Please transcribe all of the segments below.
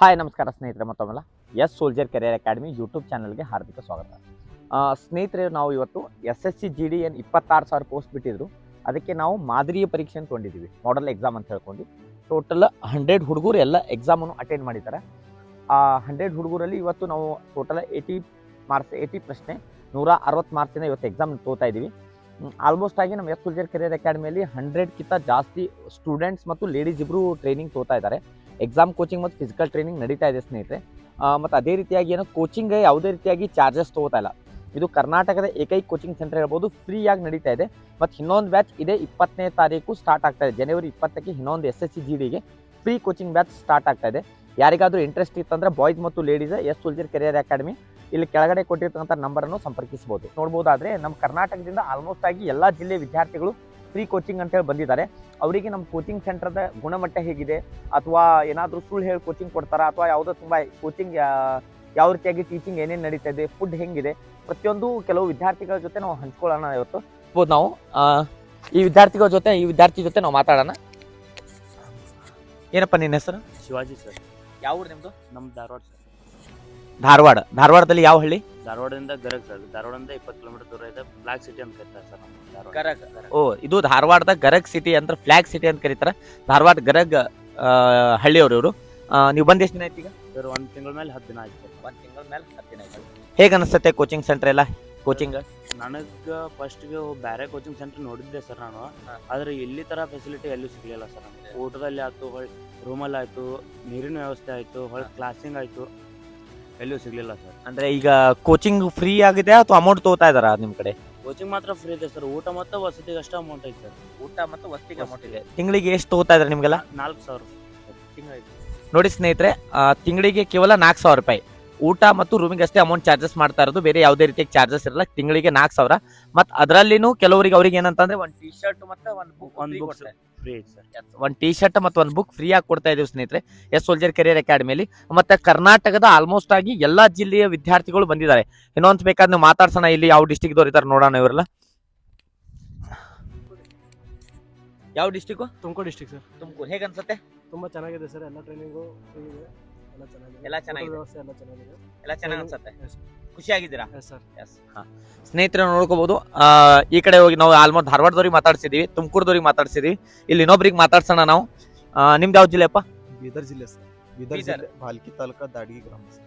Hi ನಮಸ್ಕಾರ ಸ್ನೇಹಿತರೆ ಮತ್ತೊಮ್ಮೆಲ್ಲ S soldier career academy YouTube ಚಾನಲ್ಗೆ ಹಾರ್ದಿಕ ಸ್ವಾಗತ. ಸ್ನೇಹಿತರೆ, ನಾವು ಇವತ್ತು S S C G D ಏನು ಇಪ್ಪತ್ತಾರು ಸಾವಿರ ಪೋಸ್ಟ್ ಬಿಟ್ಟಿದ್ರು. ಅದಕ್ಕೆ ನಾವು ಮಾದರಿಯ ಪರೀಕ್ಷೆಯನ್ನು ತೊಗೊಂಡಿದ್ದೀವಿ ಮಾಡಲ್ ಎಕ್ಸಾಮ್ ಅಂತ ಹೇಳ್ಕೊಂಡು. ಟೋಟಲ್ ಹಂಡ್ರೆಡ್ ಹುಡುಗರು ಎಲ್ಲ ಎಕ್ಸಾಮನ್ನು ಅಟೆಂಡ್ ಮಾಡಿದ್ದಾರೆ. ಆ ಹಂಡ್ರೆಡ್ ಹುಡುಗರಲ್ಲಿ ಇವತ್ತು ನಾವು ಟೋಟಲ್ ಏಯ್ಟಿ ಮಾರ್ಕ್ಸ್ ಏಯ್ಟಿ ಪ್ರಶ್ನೆ, ನೂರ ಅರವತ್ತು ಮಾರ್ಕ್ಸಿಂದ ಇವತ್ತು ಎಕ್ಸಾಮ್ ತೋತಾ ಇದ್ದೀವಿ ಆಲ್ಮೋಸ್ಟ್ ಆಗಿ ನಮ್ಮ ಎಸ್ ಸೋಲ್ಜರ್ ಕೆರಿಯರ್ ಅಕಾಡೆಮಿಯಲ್ಲಿ ಹಂಡ್ರೆಡ್ಕಿಂತ ಜಾಸ್ತಿ ಸ್ಟೂಡೆಂಟ್ಸ್ ಮತ್ತು ಲೇಡೀಸ್ ಇಬ್ಬರು ಟ್ರೈನಿಂಗ್ ತೋತಾ ಇದ್ದಾರೆ. ಎಕ್ಸಾಮ್ ಕೋಚಿಂಗ್ ಮತ್ತು ಫಿಸಿಕಲ್ ಟ್ರೈನಿಂಗ್ ನಡೀತಾ ಇದೆ ಸ್ನೇಹಿತರೆ. ಮತ್ತು ಅದೇ ರೀತಿಯಾಗಿ ಏನೋ ಕೋಚಿಂಗ್ ಯಾವುದೇ ರೀತಿಯಾಗಿ ಚಾರ್ಜಸ್ ತೊಗೋತಾ ಇಲ್ಲ. ಇದು ಕರ್ನಾಟಕದ ಏಕೈಕ ಕೋಚಿಂಗ್ ಸೆಂಟರ್ ಹೇಳ್ಬೋದು ಫ್ರೀಯಾಗಿ ನಡೀತಾ ಇದೆ. ಮತ್ತು ಇನ್ನೊಂದು ಬ್ಯಾಚ್ ಇದೆ ಇಪ್ಪತ್ತನೇ ತಾರೀಕು ಸ್ಟಾರ್ಟ್ ಆಗ್ತಾ ಇದೆ. ಜನವರಿ ಇಪ್ಪತ್ತಕ್ಕೆ ಇನ್ನೊಂದು ಎಸ್ ಎಸ್ ಸಿ ಜಿ ಡಿಗೆ ಫ್ರೀ ಕೋಚಿಂಗ್ ಬ್ಯಾಚ್ ಸ್ಟಾರ್ಟ್ ಆಗ್ತಾ ಇದೆ. ಯಾರಿಗಾದರೂ ಇಂಟ್ರೆಸ್ಟ್ ಇತ್ತಂದ್ರೆ ಬಾಯ್ಸ್ ಮತ್ತು ladies S soldier career academy ಇಲ್ಲಿ ಕೆಳಗಡೆ ಕೊಟ್ಟಿರ್ತಕ್ಕಂಥ ನಂಬರನ್ನು ಸಂಪರ್ಕಿಸಬಹುದು ನೋಡ್ಬೋದಾದರೆ, ನಮ್ಮ ಕರ್ನಾಟಕದಿಂದ ಆಲ್ಮೋಸ್ಟ್ ಆಗಿ ಎಲ್ಲ ಜಿಲ್ಲೆ ವಿದ್ಯಾರ್ಥಿಗಳು ಫ್ರೀ ಕೋಚಿಂಗ್ ಅಂತೇಳಿ ಬಂದಿದ್ದಾರೆ. ಅವರಿಗೆ ನಮ್ಮ ಕೋಚಿಂಗ್ ಸೆಂಟರ್ದ ಗುಣಮಟ್ಟ ಹೇಗಿದೆ? ಅಥವಾ ಏನಾದರೂ ಸುಳ್ಳು ಹೇಳಿ ಕೋಚಿಂಗ್ ಕೊಡ್ತಾರಾ? ಅಥವಾ ಯಾವುದೋ ತುಂಬ ಕೋಚಿಂಗ್ ಯಾವ ರೀತಿಯಾಗಿ ಟೀಚಿಂಗ್ ಏನೇನು ನಡೀತಾ ಇದೆ ಫುಡ್ ಹೆಂಗಿದೆ? ಪ್ರತಿಯೊಂದು ಕೆಲವು ವಿದ್ಯಾರ್ಥಿಗಳ ಜೊತೆ ನಾವು ಹಂಚ್ಕೊಳ್ಳೋಣ ಇವತ್ತು. ಹೋದ್ ನಾವು. ಈ ವಿದ್ಯಾರ್ಥಿಗಳ ಜೊತೆ ಈ ವಿದ್ಯಾರ್ಥಿ ಜೊತೆ ನಾವು ಮಾತಾಡೋಣ. ಏನಪ್ಪ ನಿನ್ನ ಹೆಸರು? ಶಿವಾಜಿ ಸರ್. ಯಾವ ಊರು ನಿಮ್ಮದು ನಮ್ಮ ಧಾರವಾಡ ಸರ್. ಧಾರವಾಡ. ಧಾರವಾಡದಲ್ಲಿ ಯಾವ ಹಳ್ಳಿ? ಧಾರವಾಡದಿಂದ ಗರಗ್ ಸರ್. ಧಾರವಾಡದಿಂದ ಇಪ್ಪತ್ತು ಕಿಲೋಮೀಟರ್ ದೂರ ಇದೆ. ಫ್ಲಾಗ್ ಸಿಟಿ ಅಂತ ಕರೀತಾರೆ ಸರ್ ನಮ್ಮ ಧಾರವಾಡ. ಗರಗ್. ಓ ಇದು ಧಾರವಾಡದ ಗರಗ್ ಸಿಟಿ ಅಂತ ಫ್ಲಾಗ್ ಸಿಟಿ ಅಂತ ಕರೀತಾರೆ. ಧಾರವಾಡ ಗರಗ್ ಹಳ್ಳಿಯವರು ಇವರು. ನೀವು ಬಂದ ಎಷ್ಟು ದಿನ ಆಯ್ತು ಈಗ? ಸರ್ ಒಂದು ತಿಂಗಳ ಮೇಲೆ ಹತ್ತು ದಿನ ಆಯ್ತು ಸರ್. ಒಂದು ತಿಂಗಳ ಮೇಲೆ ಹತ್ತು ದಿನ ಆಯ್ತು. ಹೇಗೆ ಅನಿಸುತ್ತೆ ಕೋಚಿಂಗ್ ಸೆಂಟರ್ ಎಲ್ಲ? ಕೋಚಿಂಗ್ ನನಗೆ ಫಸ್ಟ್ಗೆ ಬೇರೆ ಕೋಚಿಂಗ್ ಸೆಂಟರ್ ನೋಡಿದ್ದೆ ಸರ್ ನಾನು. ಆದರೆ ಇಲ್ಲಿ ತರ ಫೆಸಿಲಿಟಿ ಎಲ್ಲೂ ಸಿಗಲಿಲ್ಲ ಸರ್ ನಮಗೆ. ಊಟದಲ್ಲಿ ಆಯ್ತು ಹೊಳ್ ರೂಮಲ್ಲಿ ಆಯಿತು ನೀರಿನ ವ್ಯವಸ್ಥೆ ಆಯಿತು ಹೊಳ್ ಕ್ಲಾಸಿಂಗ್ ಆಯ್ತು. ಎಲ್ಲೂ ಸಿಗಲಿಲ್ಲ ಸರ್. ಅಂದ್ರೆ ಈಗ ಕೋಚಿಂಗ್ ಫ್ರೀ ಆಗಿದೆ ಅಥವಾ ಅಮೌಂಟ್ ತಗೋತಾ ಇದಾರ ನಿಮ್ ಕಡೆ? ಕೋಚಿಂಗ್ ಮಾತ್ರ ಫ್ರೀ ಇದೆ ಸರ್. ಊಟ ಮತ್ತು ವಸತಿಗೆ ಅಷ್ಟು ಅಮೌಂಟ್ ಐತೆ ಸರ್. ಊಟ ಮತ್ತು ವಸತಿಗೆ ಅಮೌಂಟ್ ಇದೆ. ತಿಂಗಳಿಗೆ ಎಷ್ಟು ತಗೋತಾ ಇದಾರೆ ನಿಮ್ಗೆಲ್ಲ? ನಾಲ್ಕು ಸಾವಿರ. ನೋಡಿ ಸ್ನೇಹಿತರೆ ಆ, ತಿಂಗಳಿಗೆ ಕೇವಲ ನಾಲ್ಕು ಸಾವಿರ ರೂಪಾಯಿ. ಊಟ ಮತ್ತು ರೂಮಿಗೆ ಅಷ್ಟೇ ಅಮೌಂಟ್ ಚಾರ್ಜಸ್ ಮಾಡ್ತಾ ಇರೋದು. ಬೇರೆ ಯಾವುದೇ ರೀತಿಯ ಚಾರ್ಜಸ್ ಇರಲ್ಲ. ತಿಂಗಳಿಗೆ ನಾಲ್ಕು ಸಾವಿರ. ಮತ್ತು ಅದರಲ್ಲಿನೂ ಕೆಲವರಿಗೆ ಅವ್ರಿಗೆ ಏನಂತಂದ್ರೆ ಒಂದು ಟಿ ಶರ್ಟ್ ಮತ್ತು ಒಂದು ಬುಕ್ ಒಂದು ಒಂದು ಬುಕ್ ಫ್ರೀ ಐತಿ ಸರ್ ಒಂದು ಟಿ ಶರ್ಟ್ ಮತ್ತು ಒಂದು ಬುಕ್ ಫ್ರೀ ಆಗಿ ಕೊಡ್ತಾ ಇದ್ದೀವಿ ಸ್ನೇಹಿತರೆ. ಎಸ್ ಸೋಲ್ಜರ್ ಕೆರಿಯರ್ ಅಕಾಡೆಮಿಯಲ್ಲಿ ಮತ್ತೆ ಕರ್ನಾಟಕದ ಆಲ್ಮೋಸ್ಟ್ ಆಗಿ ಎಲ್ಲಾ ಜಿಲ್ಲೆಯ ವಿದ್ಯಾರ್ಥಿಗಳು ಬಂದಿದ್ದಾರೆ. ಇನ್ನೊಂದು ಬೇಕಾದ್ರೆ ನೀವು ಮಾತಾಡ್ಸೋಣ ಇಲ್ಲಿ ಯಾವ ಡಿಸ್ಟಿಕ್ದವ್ರು ಇದ್ದಾರೆ ನೋಡೋಣ ಇವರೆಲ್ಲ. ಯಾವ district Tumakuru district sir Tumakuru. ಹೇಗೆ ಅನ್ಸುತ್ತೆ ತುಂಬಾ ಚೆನ್ನಾಗಿದೆ ಸರ್ ಎಲ್ಲ ಟ್ರೈನಿಂಗು ಎಲ್ಲ ಚೆನ್ನಾಗಿದೆ. ಎಲ್ಲ ಚೆನ್ನಾಗಿದೆ. ವ್ಯವಸ್ಥೆ ಎಲ್ಲ ಚೆನ್ನಾಗಿದೆ. ಎಲ್ಲ ಚೆನ್ನಾಗಿ ಅನ್ಸುತ್ತೆ. Yes, ಖುಷಿಯಾಗಿದ್ದೀರಾ? ಎಸ್. ಸ್ನೇಹಿತರೆ ನೋಡ್ಕೋಬಹುದು ಆ, ಈ ಕಡೆ ಹೋಗಿ ನಾವು ಆಲ್ಮೋಸ್ಟ್ ಧಾರವಾಡದವ್ರಿಗೆ ಮಾತಾಡ್ಸಿದೀವಿ ತುಮಕೂರದವ್ರಿಗೆ ಮಾತಾಡ್ಸಿದೀವಿ. ಇಲ್ಲಿ ಇನ್ನೊಬ್ರಿಗೆ ಮಾತಾಡ್ಸೋಣ ನಾವು. ಆ, ನಿಮ್ದು ಯಾವ ಜಿಲ್ಲೆಪ್ಪ ಬೀದರ್ ಜಿಲ್ಲೆ ಸರ್ ಬೀದರ್. ಜಿಲ್ಲೆ ಭಾಲ್ಕಿ ತಾಲೂಕಾ ದಾಡ್ಗಿ ಗ್ರಾಮ ಸರ್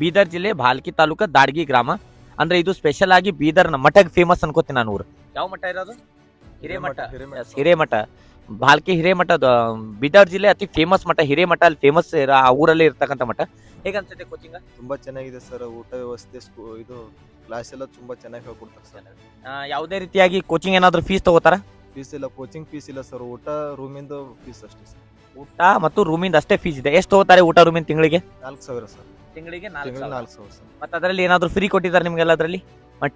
ಬೀದರ್ ಜಿಲ್ಲೆ ಭಾಲ್ಕಿ ತಾಲೂಕಾ ದಾಡ್ಗಿ ಗ್ರಾಮ. ಅಂದ್ರೆ ಇದು ಸ್ಪೆಷಲ್ ಆಗಿ ಬೀದರ್ನ ಮಠಕ್ಕೆ ಫೇಮಸ್ ಅನ್ಕೋತೀನಿ ನಾನು ಊರು. ಯಾವ ಮಠ ಇರೋದು? ಹಿರೇಮಠ. ಹಿರೇಮಠ. ಭಾಲ್ಕಿ ಹಿರೇಮಠ ಬೀದರ್ ಜಿಲ್ಲೆ ಅತಿ ಫೇಮಸ್ ಮಠ ಹಿರೇಮಠ ಅಲ್ಲಿ ಫೇಮಸ್ ಆ ಊರಲ್ಲಿ ಇರ್ತಕ್ಕಂಥ ಮಠ. ಹೇಗೆ ಅನ್ಸುತ್ತೆ ಕೋಚಿಂಗ್ ತುಂಬಾ ಚೆನ್ನಾಗಿದೆ ಸರ್ ಊಟ ವ್ಯವಸ್ಥೆ ಸ್ಕೂ ಇದು ಕ್ಲಾಸ್ ಎಲ್ಲ ತುಂಬಾ ಚೆನ್ನಾಗಿ ಹೇಳ್ಕೊಡ್ತಾರೆ ಸರ್ ಯಾವುದೇ ರೀತಿಯಾಗಿ ಕೋಚಿಂಗ್ ಏನಾದರೂ ಫೀಸ್ ತಗೋತಾರ? ಫೀಸ್ ಇಲ್ಲ ಕೋಚಿಂಗ್ ಫೀಸ್ ಇಲ್ಲ ಸರ್ ಊಟ ರೂಮಿಂದ ಫೀಸ್ ಅಷ್ಟೇ ಸರ್ ಊಟ ಮತ್ತು ರೂಮಿಂದ ಅಷ್ಟೇ ಫೀಸ್ ಇದೆ. ಎಷ್ಟು ತಗೋತಾರೆ ಊಟ ರೂಮಿನ ತಿಂಗಳಿಗೆ? ನಾಲ್ಕು ಸಾವಿರ ಸರ್ ತಿಂಗಳಿಗೆ ತಿಂಗಳಿಗೆ ನಾಲ್ಕು ಸಾವಿರ ಸರ್ ಮತ್ತೆ ಅದರಲ್ಲಿ ಏನಾದರೂ ಫ್ರೀ ಕೊಟ್ಟಿದ್ದಾರೆ ನಿಮ್ಗೆಲ್ಲ ಅದರಲ್ಲಿ?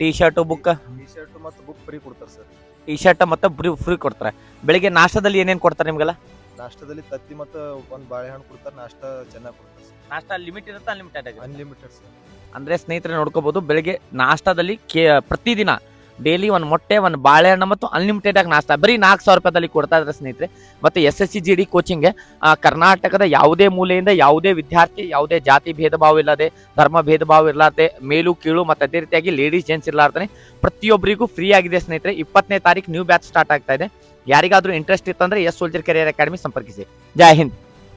T shirt book T shirt ಮತ್ತು ಬುಕ್ ಫ್ರೀ ಕೊಡ್ತಾರೆ ಸರ್ ಟೀ ಶರ್ಟ್ ಮತ್ತೆ ಫ್ರೀ ಕೊಡ್ತಾರೆ. ಬೆಳಿಗ್ಗೆ ನಾಷ್ಟದಲ್ಲಿ ಏನೇನು ಕೊಡ್ತಾರೆ ನಿಮಗೆಲ್ಲ? ನಾಷ್ಟದಲ್ಲಿ ತತ್ತಿ ಮತ್ತು ಒಂದು ಬಾಳೆಹಣ್ಣು ಕೊಡ್ತಾರೆ ನಾಷ್ಟ ಚೆನ್ನಾಗಿ ಕೊಡ್ತಾರೆ ಸರ್ ನಾಷ್ಟ ಲಿಮಿಟ್ ಇರುತ್ತೆ ಅನ್ಲಿಮಿಟೆಡ್ ಅನ್ಲಿಮಿಟೆಡ್ ಸರ್ ಅಂದ್ರೆ ಸ್ನೇಹಿತರೆ ನೋಡ್ಕೋಬಹುದು ಬೆಳಿಗ್ಗೆ ನಾಷ್ಟದಲ್ಲಿ ಕೇ ಪ್ರತಿದಿನ ಡೈಲಿ ಒಂದು ಮೊಟ್ಟೆ, ಒಂದು ಬಾಳೆಹಣ್ಣು ಮತ್ತು ಅನ್ಲಿಮಿಟೆಡ್ ಆಗಿ ನಾಷ್ಟ. ಬರೀ ನಾಲ್ಕು ಸಾವಿರ ರೂಪಾಯಿದಲ್ಲಿ ಕೊಡ್ತಾ ಇದ್ದಾರೆ ಸ್ನೇಹಿತರೆ, ಮತ್ತೆ S S C G D ಕೋಚಿಂಗ್ಗೆ ಕರ್ನಾಟಕದ ಯಾವುದೇ ಮೂಲೆಯಿಂದ ಯಾವುದೇ ವಿದ್ಯಾರ್ಥಿ, ಯಾವುದೇ ಜಾತಿ ಭೇದ ಭಾವ ಇಲ್ಲದೆ, ಧರ್ಮ ಭೇದ ಭಾವ ಇರಲಾರ್ದೆ, ಮೇಲು, ಕೀಳು ಮತ್ತೆ ಅದೇ ರೀತಿಯಾಗಿ ಲೇಡೀಸ್ ಜೆಂಟ್ಸ್ ಇರಲಾರ್ದೆ ಪ್ರತಿಯೊಬ್ಬರಿಗೂ ಫ್ರೀ ಆಗಿದೆ ಸ್ನೇಹಿತರೆ. ಇಪ್ಪತ್ತನೇ ತಾರೀಕು ನ್ಯೂ ಬ್ಯಾಚ್ ಸ್ಟಾರ್ಟ್ ಆಗ್ತಾ ಇದೆ. ಯಾರಿಗಾದರೂ ಇಂಟ್ರೆಸ್ಟ್ ಇತ್ತಂದ್ರೆ ಎಸ್ ಸೋಲ್ಜರ್ ಕೆರಿಯರ್ ಅಕಾಡೆಮಿ ಸಂಪರ್ಕಿಸಿ. ಜೈ ಹಿಂದ್.